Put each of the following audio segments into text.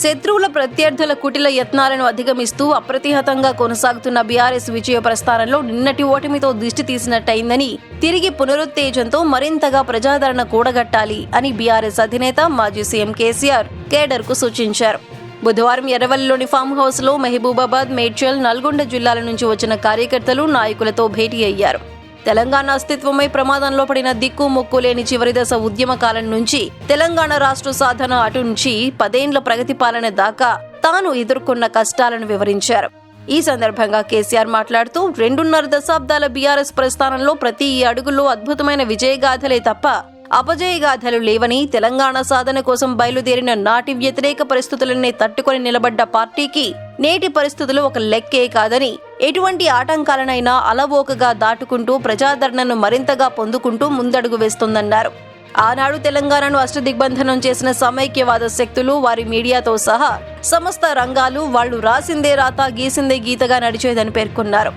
శత్రువుల ప్రత్యర్థుల కుటిల యత్నాలను అధిగమిస్తూ అప్రతిహతంగా కొనసాగుతున్న బీఆర్ఎస్ విజయ ప్రస్థానంలో నిన్నటి ఓటమితో దిష్టి తీసినట్టయిందని తిరిగి పునరుత్తేజంతో మరింతగా ప్రజాదరణ కూడగట్టాలి అని బీఆర్ఎస్ అధినేత మాజీ సీఎం కేసీఆర్ కేడర్కు సూచించారు. బుధవారం ఎర్రవల్లిలోని ఫామ్ హౌస్లో మహబూబాబాద్ మేడ్చల్ నల్గొండ జిల్లాల నుంచి వచ్చిన కార్యకర్తలు నాయకులతో భేటీ అయ్యారు. తెలంగాణ అస్తిత్వమై ప్రమాదంలో పడిన దిక్కు మొక్కు లేని చివరి దశ ఉద్యమ కాలం నుంచి తెలంగాణ రాష్ట్ర సాధన అటు నుంచి పదేండ్ల ప్రగతి పాలన దాకా తాను ఎదుర్కొన్న కష్టాలను వివరించారు. ఈ సందర్భంగా కేసీఆర్ మాట్లాడుతూ రెండున్నర దశాబ్దాల బీఆర్ఎస్ ప్రస్థానంలో ప్రతి అడుగులో అద్భుతమైన విజయగాథలే తప్ప అపజయగాథలు లేవని తెలంగాణ సాధన కోసం బయలుదేరిన నాటి వ్యతిరేక పరిస్థితులన్నీ తట్టుకొని నిలబడ్డ పార్టీకి నేటి పరిస్థితులు ఒక లెక్కే కాదని ఎటువంటి ఆటంకాలనైనా అలవోకగా దాటుకుంటూ ప్రజాదరణను మరింతగా పొందుకుంటూ ముందడుగు వేస్తుందన్నారు. ఆనాడు తెలంగాణను అష్టదిగ్బంధనం చేసిన సమైక్యవాద శక్తులు వారి మీడియాతో సహా సమస్త రంగాలు వాళ్ళు రాసిందే రాత గీసిందే గీతగా నడిచేదని పేర్కొన్నారు.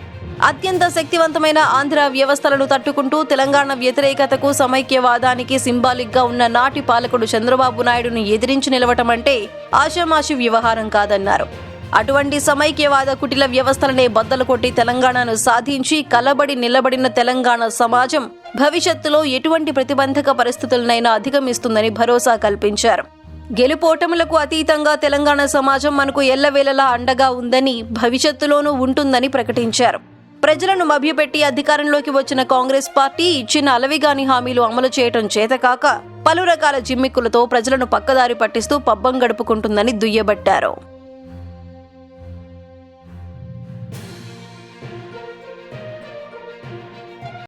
అత్యంత శక్తివంతమైన ఆంధ్ర వ్యవస్థలను తట్టుకుంటూ తెలంగాణ వ్యతిరేకతకు సమైక్యవాదానికి సింబాలిక్గా ఉన్న నాటి పాలకుడు చంద్రబాబు నాయుడును ఎదిరించి నిలవటం అంటే ఆషామాషి వ్యవహారం కాదన్నారు. అటువంటి సమైక్యవాద కుటిల వ్యవస్థలనే బద్దలు కొట్టి తెలంగాణను సాధించి కలబడి నిలబడిన తెలంగాణ సమాజం భవిష్యత్తులో ఎటువంటి ప్రతిబంధక పరిస్థితులనైనా అధిగమిస్తుందని భరోసా కల్పించారు. గెలుపోటములకు అతీతంగా తెలంగాణ సమాజం మనకు ఎల్లవేళలా అండగా ఉందని భవిష్యత్తులోనూ ఉంటుందని ప్రకటించారు. ప్రజలను మభ్యపెట్టి అధికారంలోకి వచ్చిన కాంగ్రెస్ పార్టీ ఇచ్చిన అలవిగాని హామీలు అమలు చేయటం చేతకాక పలు రకాల జిమ్మిక్కులతో ప్రజలను పక్కదారి పట్టిస్తూ పబ్బం గడుపుకుంటుందని దుయ్యబట్టారు.